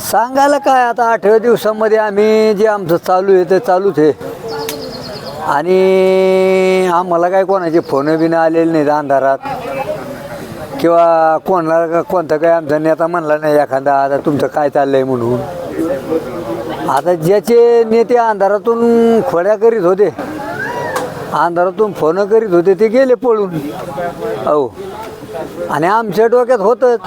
सांगायला काय आता आठव्या दिवसामध्ये आम्ही जे आमचं चालू आहे ते चालूच आहे. आणि आम्हाला काय कोणाचे फोन बिन आलेले नाहीत अंधारात. किंवा कोणाला कोणता काही आमचा नेता म्हणला नाही एखादा आता तुमचं काय चाललंय म्हणून? आता ज्याचे नेते अंधारातून खोड्या करीत होते अंधारातून फोन करीत होते ते गेले पळून. अहो आणि आमच्या डोक्यात होतंच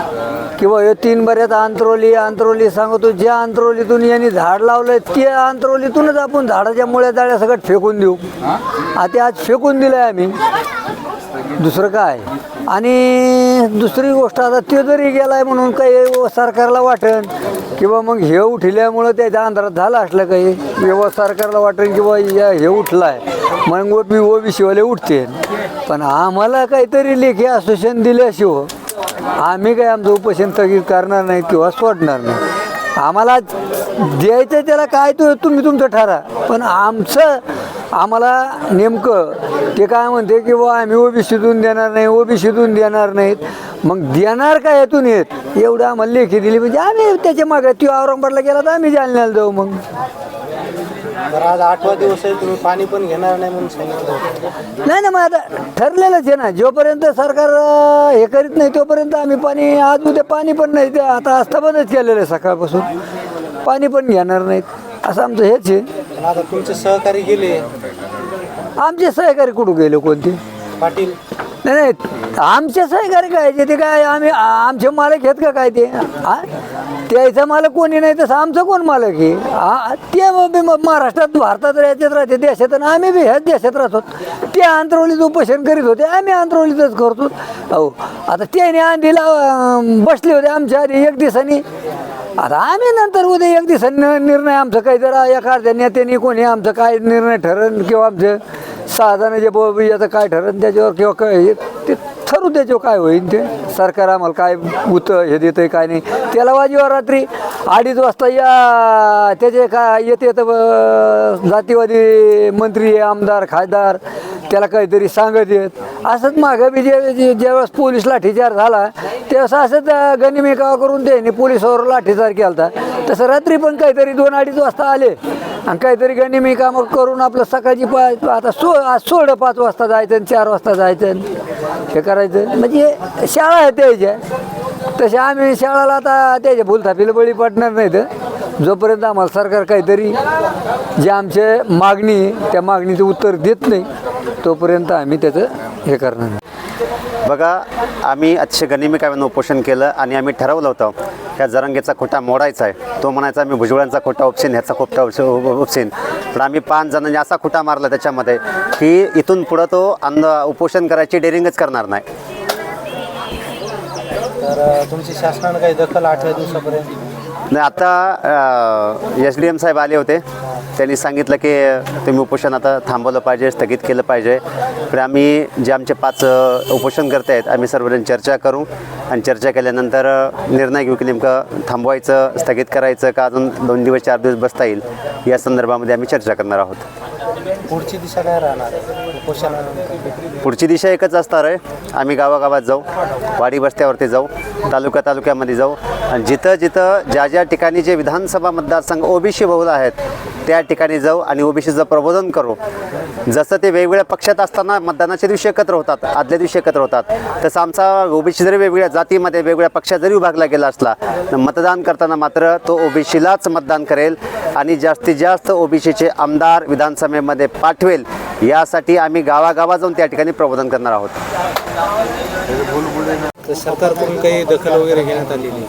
किंवा हे तीन बऱ्यात अंतरोली अंतरोली सांगतो ज्या अंतरोलीतून यांनी झाड लावलंय त्या अंतरोलीतूनच आपण झाडाच्या मुळ्या जाळ्या सगळं फेकून देऊ. आता आज फेकून दिलंय आम्ही. दुसरं काय? आणि दुसरी गोष्ट आता ते जरी गेलाय म्हणून काही सरकारला वाटन किंवा मग हे उठल्यामुळं त्याच्या अंधारात झालं असलं काही? किंवा सरकारला वाटेल किंवा या- हे उठलाय. मग ओबी ओबीसीवाले उठते पण आम्हाला काहीतरी लेखी आश्वासन दिल्याशिवाय आम्ही काय आमचं उपोषण स्थगित करणार नाही किंवा सोडणार नाही. आम्हाला द्यायचं त्याला काय तो तुम्ही तुमचं ठरा. पण आमचं आम्हाला नेमकं ते काय म्हणते की बुवा आम्ही ओबीसीतून देणार नाही ओबीसीतून देणार नाहीत. मग देणार काय यातून येत एवढं आम्हाला लेखी दिली. म्हणजे आम्ही त्याच्यामागे तो औरंगाबादला गेला तर आम्ही जालन्याला जाऊ मग. तर आज आठवा दिवस आहे तुम्ही पाणी पण घेणार नाही म्हणून सांगितलं होतं. नाही ना मग आता ठरलेलंच आहे ना. जोपर्यंत सरकार अं, हे करीत नाही तोपर्यंत आम्ही पाणी आज उद्या पाणी पण नाही. ते आता आस्थापनच केलेलं आहे सकाळपासून. पाणी पण घेणार नाहीत. असं आमचं हेच आहे. पण आता तुमचे सहकारी गेले. आमचे सहकारी कुठं गेले कोणते? पाटील. नाही नाही. आमच्या सहकारी काय? ते काय आम्ही आमचे मालक आहेत का काय ते? हा? त्याचा मालक कोणी नाही तसं आमचं कोण मालक आहे? हा ते मग बी मग महाराष्ट्रात भारतात राज्यात राहते देशात आणि आम्ही बी ह्याच देशात राहतो. ते आंतरवलीत उपोषण करीत होते आम्ही आंतरवलीतच करतो. अहो आता त्याने आंधीला बसले होते आमच्या आधी एक दिवसांनी. आता आम्ही नंतर उद्या एक दिवसांनी निर्णय आमचं काही जरा एखाद्या नेत्याने कोणी आमचं काय निर्णय ठरण किंवा आमचं साधारण जे बाबा याचं काय ठरण त्याच्यावर किंवा काय ते ठरू त्याच्यावर काय होईल ते. सरकार आम्हाला काय उत हे देतंय काय नाही. त्याला वाजीवर रात्री अडीच वाजता या त्याचे काय येते तर ब- जातीवादी मंत्री आमदार खासदार त्याला काहीतरी सांगत येत असंच मागं बी जे ज्यावेळेस पोलीस लाठीचार झाला त्यावेळेस असंच गनिमिकावा करून त्यांनी पोलिसावर लाठीचार केला होता तसं रात्री पण काहीतरी दोन अडीच वाजता आले. आणि काहीतरी गनिमी कामं करून आपलं सकाळची पाच आता सो आज सोडं पाच वाजता जायचं आणि चार वाजता जायचं आणि हे करायचं. म्हणजे शाळा आहे त्याच्या. तसे आम्ही शाळाला आता त्याच्या भूलथापीला बळी पडणार तर जोपर्यंत आम्हाला सरकार काहीतरी जे आमचे मागणी त्या मागणीचं उत्तर देत नाही तोपर्यंत आम्ही त्याचं हे करणार नाही. बघा आम्ही अतिशय गनिमी काव्यानं उपोषण केलं आणि आम्ही ठरवलं होतं ह्या जरंगेचा खोटा मोडायचा आहे. तो म्हणायचा आम्ही भुजबळांचा खोटा उपसेन ह्याचा खोटा उपस- उपसेन. पण आम्ही पाच जणांनी असा खोटा मारला त्याच्यामध्ये की इथून पुढं तो अन्न उपोषण करायची डेअरिंगच करणार नाही. तर तुमची शासनानं काही दखल आठव्या दिवसापर्यंत नाही आता एस डी एम साहेब आले होते. त्यांनी सांगितलं की तुम्ही उपोषण आता थांबवलं पाहिजे स्थगित केलं पाहिजे. पण आम्ही जे आमचे पाच उपोषण करत आहेत आम्ही सर्वजण चर्चा करू. आणि चर्चा केल्यानंतर निर्णय घेऊ की नेमकं थांबवायचं स्थगित करायचं का अजून दोन दिवस चार दिवस बसता येईल? या संदर्भामध्ये आम्ही चर्चा करणार आहोत. पुढची दिशा काय राहणार? पुढची दिशा एकच असणार आहे. आम्ही गावागावात जाऊ वाडी वस्त्यावरती जाऊ तालुका तालुक्यामध्ये जाऊ. आणि जिथं जिथं ज्या ज्या ठिकाणी जे विधानसभा मतदारसंघ ओबीसी बहुल आहेत त्या ठिकाणी जाऊ आणि ओबीसीचं प्रबोधन करू. जसं ते वेगवेगळ्या पक्षात असताना मतदानाच्या दिवशी एकत्र होतात आदल्या दिवशी एकत्र होतात. तसं आमचा ओबीसी जरी वेगवेगळ्या जातीमध्ये वेगवेगळ्या पक्षात जरी विभागला गेला असला तर मतदान करताना मात्र तो ओबीसीलाच मतदान करेल आणि जास्तीत जास्त ओबीसीचे आमदार विधानसभेमध्ये पाठवेल. यासाठी आम्ही गावागावात जाऊन त्या ठिकाणी प्रबोधन करणार आहोत. तर सरकारकडून काही दखल वगैरे घेण्यात आली नाही.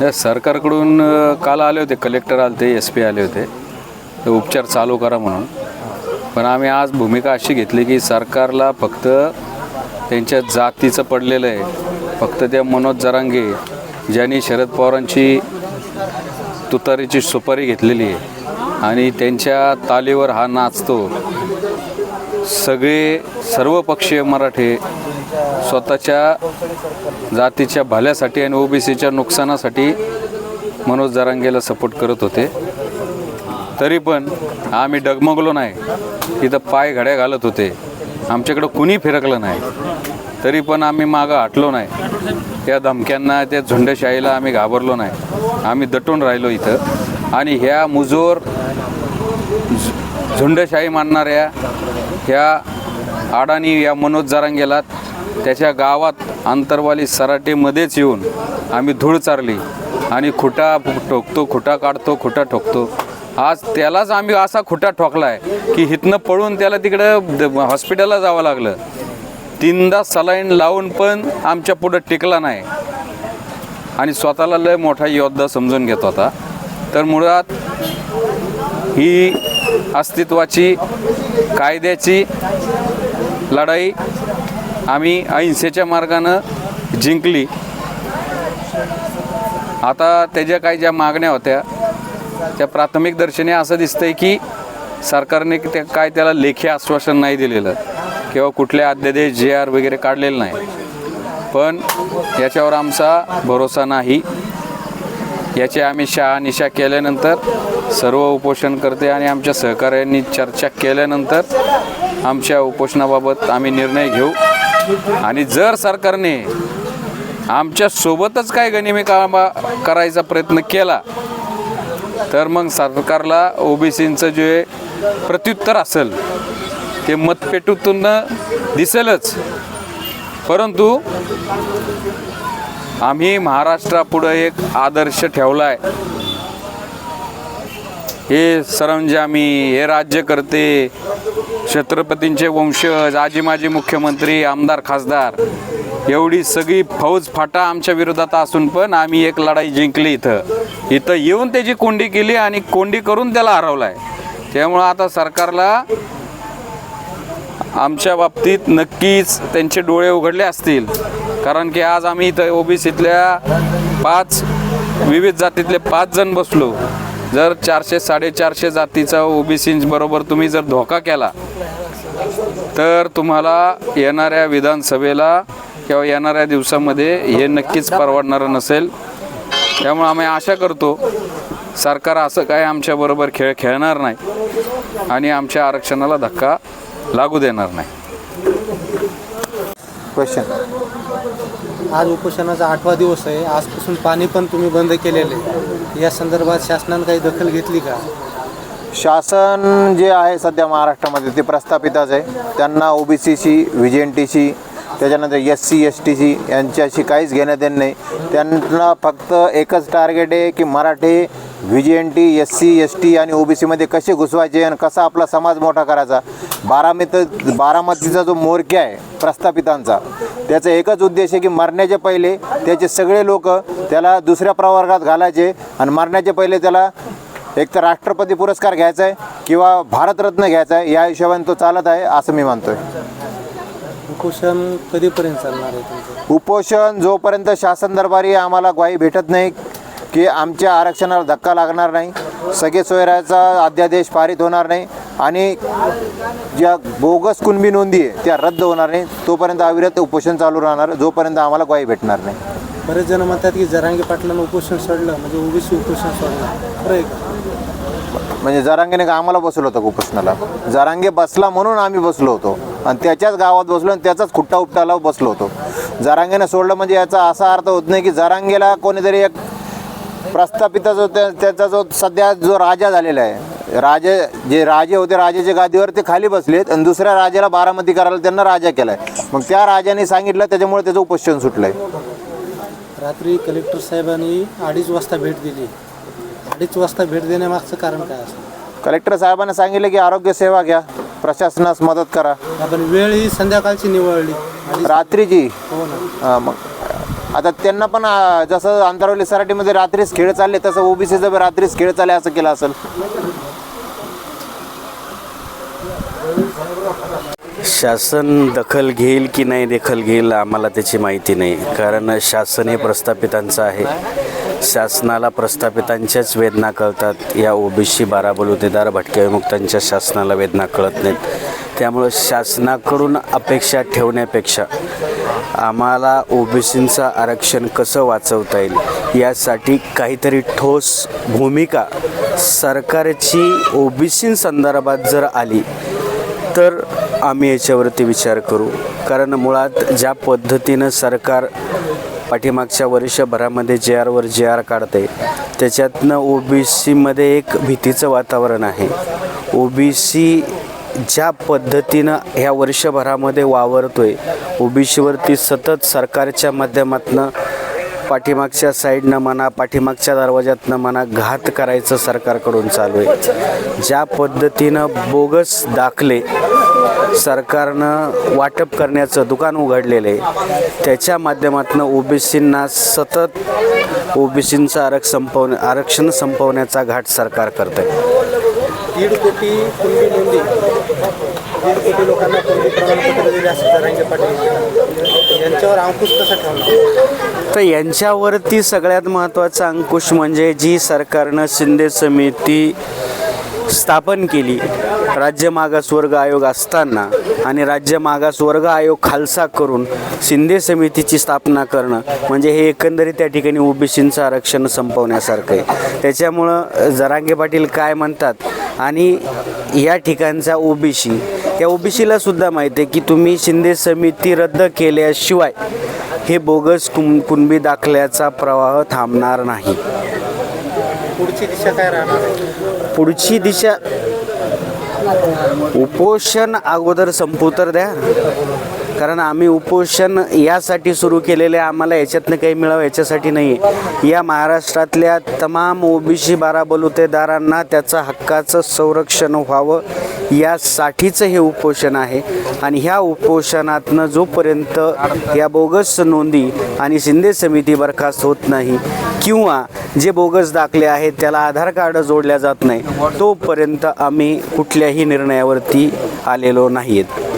नाही, सरकारकडून काल आले होते कलेक्टर आले होते एस पी आले होते. ते उपचार चालू करा म्हणून. पण आम्ही आज भूमिका अशी घेतली की सरकारला फक्त त्यांच्या जातीचं पडलेलं आहे. फक्त त्या मनोज जरांगे ज्यांनी शरद पवारांची तुतारीची सुपारी घेतलेली आहे. आणि त्यांच्या तालीवर हा नाचतो. सगळे सर्व पक्षीय मराठे स्वतःच्या जातीच्या भल्यासाठी आणि ओबीसीच्या नुकसानासाठी मनोज जरांगेला सपोर्ट करत होते. तरी पण आम्ही डगमगलो नाही. तिथं पाय घड्या घालत होते. आमच्याकडं कुणी फिरकलं नाही. तरी पण आम्ही मागं हटलो नाही. त्या धमक्यांना त्या झुंडशाहीला आम्ही घाबरलो नाही. आम्ही दटून राहिलो इथं. आणि ह्या मुजोर झु- झुंडशाही मानणाऱ्या ह्या अडाणी या मनोज जरांगेला त्याच्या गावात आंतरवाली सराटीमध्येच येऊन आम्ही धूळ चारली आणि खुटा ठोकतो खुटा काढतो खुटा ठोकतो. आज त्यालाच आम्ही असा खुटा ठोकलाय की इथनं पळून त्याला तिकडं द- हॉस्पिटलला जावं लागलं. तीनदा सलाईन लावून पण आमच्या पुढं टिकला नाही. आणि स्वतःला लय मोठा योद्धा समजून घेत होता तर मुळात ही अस्तित्वाची कायद्याची लढाई आम्ही अहिंसेच्या मार्गानं जिंकली. आता त्याच्या काही ज्या मागण्या होत्या त्या प्राथमिक दर्शनी असं दिसतंय की सरकारने त्या काय त्याला लेखी आश्वासन नाही दिलेलं किंवा कुठले अध्यादेश जे आर वगैरे काढलेलं नाही. पण याच्यावर आमचा भरोसा नाही. याची आम्ही शहानिशा केल्यानंतर सर्व उपोषण करते आणि आमच्या सहकाऱ्यांनी चर्चा केल्यानंतर आमच्या उपोषणाबाबत आम्ही निर्णय घेऊ. आणि जर सरकारने आमच्या सोबतच काय गनिमी कामा करायचा प्रयत्न केला तर मग सरकारला ओबीसींचं जे प्रत्युत्तर असेल ते मतपेटूतून दिसेलच. परंतु आम्ही महाराष्ट्रापुढं एक आदर्श ठेवला आहे हे सरंजामी हे राज्यकर्ते छत्रपतींचे वंशज आजी माजी मुख्यमंत्री आमदार खासदार एवढी सगळी फौज फाटा आमच्या विरोधात असून पण आम्ही एक लढाई जिंकली इथं. इथं येऊन त्याची कोंडी केली आणि कोंडी करून त्याला हरवला आहे त्यामुळं आता सरकारला आमच्या बाबतीत नक्कीच त्यांचे डोळे उघडले असतील. कारण की आज आम्ही इथं ओबीसीतल्या पाच विविध जातीतले पाच जण बसलो. जर चारशे साडेचारशे जातीचा ओबीसींबरोबर तुम्ही जर धोका केला तर तुम्हाला येणाऱ्या विधानसभेला किंवा येणाऱ्या दिवसामध्ये हे नक्कीच परवडणारं नसेल. त्यामुळे आम्ही आशा करतो सरकार असं काय आमच्याबरोबर खेळ खेळणार नाही आणि आमच्या आरक्षणाला धक्का लागू देणार नाही. क्वेश्चन आज उपोषणाचा आठवा दिवस आहे. आजपासून पाणी पण तुम्ही बंद केलेले आहे. या संदर्भात शासनानं काही दखल घेतली का? शासन जे आहे सध्या महाराष्ट्रामध्ये ते प्रस्थापितच आहे. त्यांना ओ बी सीशी त्याच्यानंतर एस सी एस टीशी यांच्याशी काहीच घेण्यात देणं नाही. त्यांना फक्त एकच टार्गेट आहे की Marathi V G N T S C S T आणि ओ बी सीमध्ये कसे घुसवायचे आणि कसा आपला समाज मोठा करायचा बारामती बारामतीचा जो मोर्चा आहे प्रस्थापितांचा त्याचा एकच उद्देश आहे की मरण्याचे पहिले त्याचे सगळे लोक त्याला दुसऱ्या प्रवर्गात घालायचे आणि मरण्याचे पहिले त्याला एक तर राष्ट्रपती पुरस्कार घ्यायचा आहे किंवा भारतरत्न घ्यायचा आहे या हिशोबाने तो चालत आहे असं मी मानतोय. उपोषण कधीपर्यंत चालणार आहे तुमचं? उपोषण जोपर्यंत शासन दरबारी आम्हाला ग्वाही भेटत नाही की आमच्या आरक्षणाला धक्का लागणार नाही. सगळे सोयऱ्याचा अध्यादेश पारित होणार नाही आणि ज्या बोगस कुणबी नोंदी आहे त्या रद्द होणार नाही. तोपर्यंत अविरत उपोषण चालू राहणार. जोपर्यंत आम्हाला ग्वाही भेटणार नाही. बरेच जण म्हणतात की जरांगे पाटलांना उपोषण सोडलं म्हणजे ओबीसी उपोषण सोडलं. म्हणजे जरांगेने का आम्हाला बसवलं होतं उपोषणाला? जरांगे बसला म्हणून आम्ही बसलो होतो. आणि त्याच्याच गावात बसलो आणि त्याचाच खुट्टा उपटाला बसलो होतो. जरांगेने सोडलं म्हणजे याचा असा अर्थ होत नाही की जरांगेला कोणीतरी एक प्रस्थापिता जो त्या- त्याचा जो सध्या जो राजा झालेला आहे राजे जे राजे होते राजाच्या गादीवर ते खाली बसलेत आणि दुसऱ्या राजाला बारामती करायला त्यांना राजा केलाय. मग त्या राजाने सांगितलं त्याच्यामुळे त्याचं उपोषण सुटलंय. रात्री कलेक्टर साहेबांनी अडीच वाजता भेट दिली. अडीच वाजता भेट देण्यामागचं कारण काय असं कलेक्टर साहेबांनी सांगितलं की आरोग्य सेवा घ्या प्रशासनास मदत करा. आपण वेळ ही संध्याकाळची निवडली. रात्रीची? हो ना. मग आता त्यांना पण जसं अंतरावली सराटीमध्ये रात्रीच खेळ चालले तसं ओबीसीचं बी रात्रीच खेळ चालले असं केलं असेल. शासन दखल घेईल की नाही दखल घेईल आम्हाला त्याची माहिती नाही. कारण शासन हे प्रस्थापितांचं आहे. शासनाला प्रस्थापितांच्याच वेदना कळतात. या ओबीसी बारा बलुतेदार भटक्या विमुक्तांच्या शासनाला वेदना कळत नाहीत. त्यामुळं शासनाकडून अपेक्षा ठेवण्यापेक्षा आम्हाला ओबीसींचं आरक्षण कसं वाचवता येईल? यासाठी काहीतरी ठोस भूमिका. सरकारची ओबीसी संदर्भात जर आली तर आम्ही याच्यावरती विचार करू. कारण मुळात ज्या पद्धतीनं सरकार पाठीमागच्या वर्षभरामध्ये जे आरवर जे आर काढते त्याच्यातनं ओ बी सीमध्ये एक भीतीचं वातावरण आहे. ओ बी सी ज्या पद्धतीनं ह्या वर्षभरामध्ये वावरतो ओ बी सीवरती सतत सरकारच्या माध्यमातनं पाठीमागच्या साईडनं म्हणा पाठीमागच्या दरवाज्यातनं म्हणा घात करायचं सरकारकडून चालू आहे. ज्या पद्धतीनं बोगस दाखले सरकारनं वाटप करण्याचं दुकान उघडलेलं आहे त्याच्या माध्यमातून ओबीसींना सतत ओबीसींचं आरक्षण संपवण्या आरक्षण संपवण्याचा घाट सरकार करत आहे दीड कोटी कुणबी नोंदी. दीड कोटी लोकांना कुणबी प्रमाणपत्र दिले असं जरांगे पाटील यांच्यावर अंकुश कसा ठेवला तर यांच्यावरती सगळ्यात महत्त्वाचा अंकुश म्हणजे जी सरकारनं शिंदे समिती स्थापन केली. राज्य मागासवर्ग आयोग असताना आणि राज्य मागासवर्ग आयोग खालसा करून शिंदे समितीची स्थापना करणं म्हणजे हे एकंदरीत त्या ठिकाणी ओबीसींचं आरक्षण संपवण्यासारखं आहे. त्याच्यामुळं जरांगे पाटील काय म्हणतात? आणि या ठिकाणचा ओबीसी त्या ओबीसीला सुद्धा माहिती आहे की तुम्ही शिंदे समिती रद्द केल्याशिवाय हे बोगस कुं कुणबी दाखल्याचा प्रवाह थांबणार नाही. पुढची दिशा काय राहणार आहे? पुढची दिशा उपोषण अगोदर संपू तर द्या. कारण आम्ही उपोषण यासाठी सुरू केलेले आम्हाला याच्यातनं काही मिळावं याच्यासाठी नाही आहे या महाराष्ट्रातल्या तमाम ओबीसी बारा बलुतेदारांना त्याचं हक्काचं संरक्षण व्हावं. यासाठीचं हे उपोषण आहे. आणि ह्या उपोषणातनं जोपर्यंत या बोगस नोंदी आणि शिंदे समिती बरखास्त होत नाही किंवा जे बोगस दाखले आहेत त्याला आधार कार्ड जोडल्या जात नाही तोपर्यंत आम्ही कुठल्याही निर्णयावरती आलेलो नाही आहेत